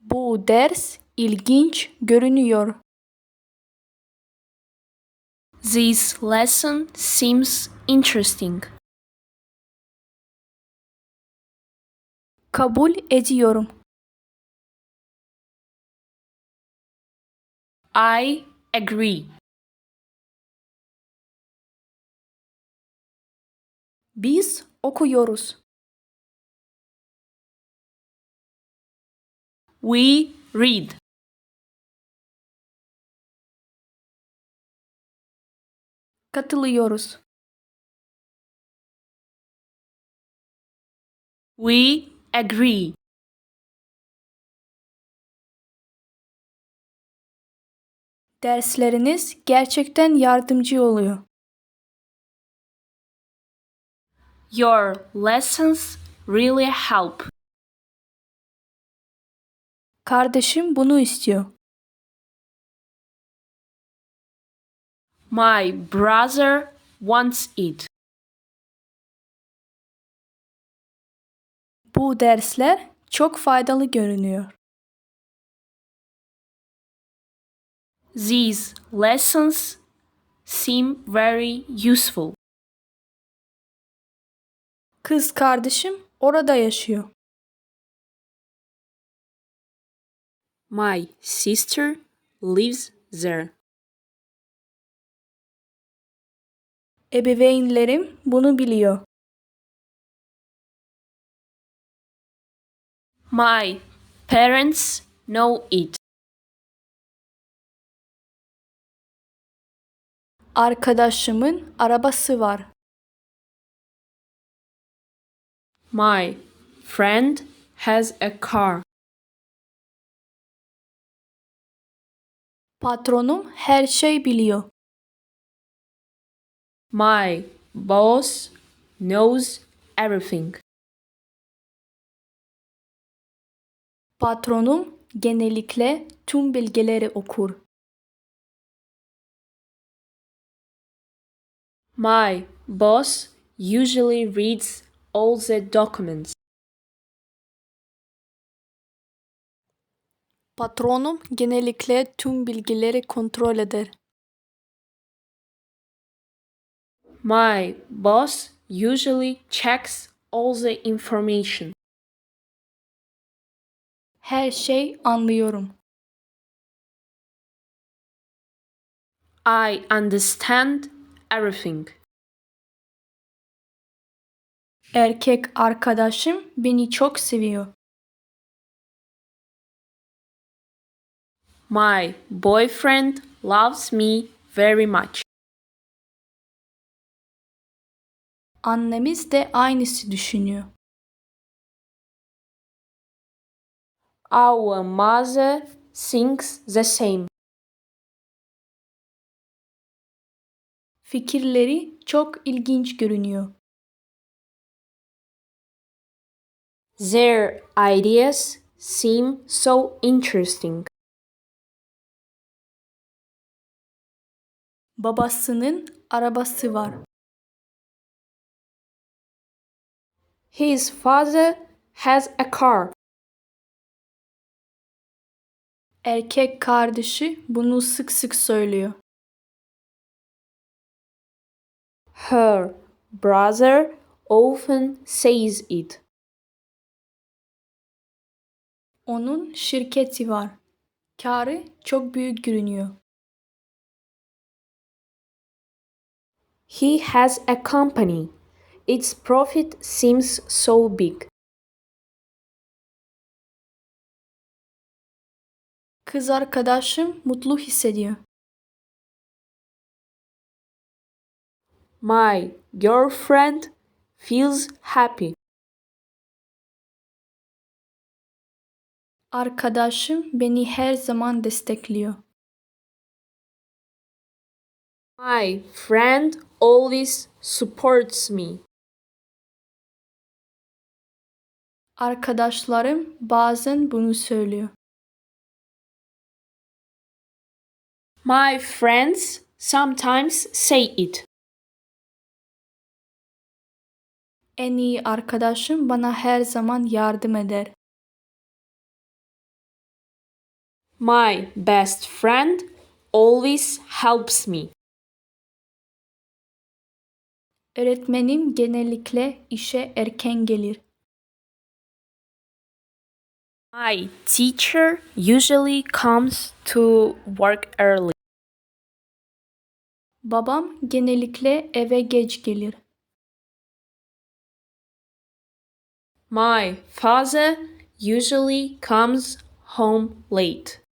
Bu ders ilginç görünüyor. This lesson seems interesting. Kabul ediyorum. I agree. Biz okuyoruz. We read. Katılıyoruz. We agree. Dersleriniz gerçekten yardımcı oluyor. Your lessons really help. Kardeşim bunu istiyor. My brother wants it. Bu dersler çok faydalı görünüyor. These lessons seem very useful. Kız kardeşim orada yaşıyor. My sister lives there. Ebeveynlerim bunu biliyor. My parents know it. Arkadaşımın arabası var. My friend has a car. Patronum her şey biliyor. My boss knows everything. Patronum genellikle tüm bilgileri okur. My boss usually reads all the documents. Patronum genellikle tüm bilgileri kontrol eder. My boss usually checks all the information. Her şey anlıyorum. I understand everything. Erkek arkadaşım beni çok seviyor. My boyfriend loves me very much. Annemiz de aynısı düşünüyor. Our mother thinks the same. Fikirleri çok ilginç görünüyor. Their ideas seem so interesting. Babasının arabası var. His father has a car. Erkek kardeşi bunu sık sık söylüyor. Her brother often says it. Onun şirketi var. Karı çok büyük görünüyor. He has a company. Its profit seems so big. Kız arkadaşım mutlu hissediyor. My girlfriend feels happy. Arkadaşım beni her zaman destekliyor. My friend always supports me. Arkadaşlarım bazen bunu söylüyor. My friends sometimes say it. En iyi arkadaşım bana her zaman yardım eder. My best friend always helps me. Öğretmenim genellikle işe erken gelir. My teacher usually comes to work early. Babam genellikle eve geç gelir. My father usually comes home late.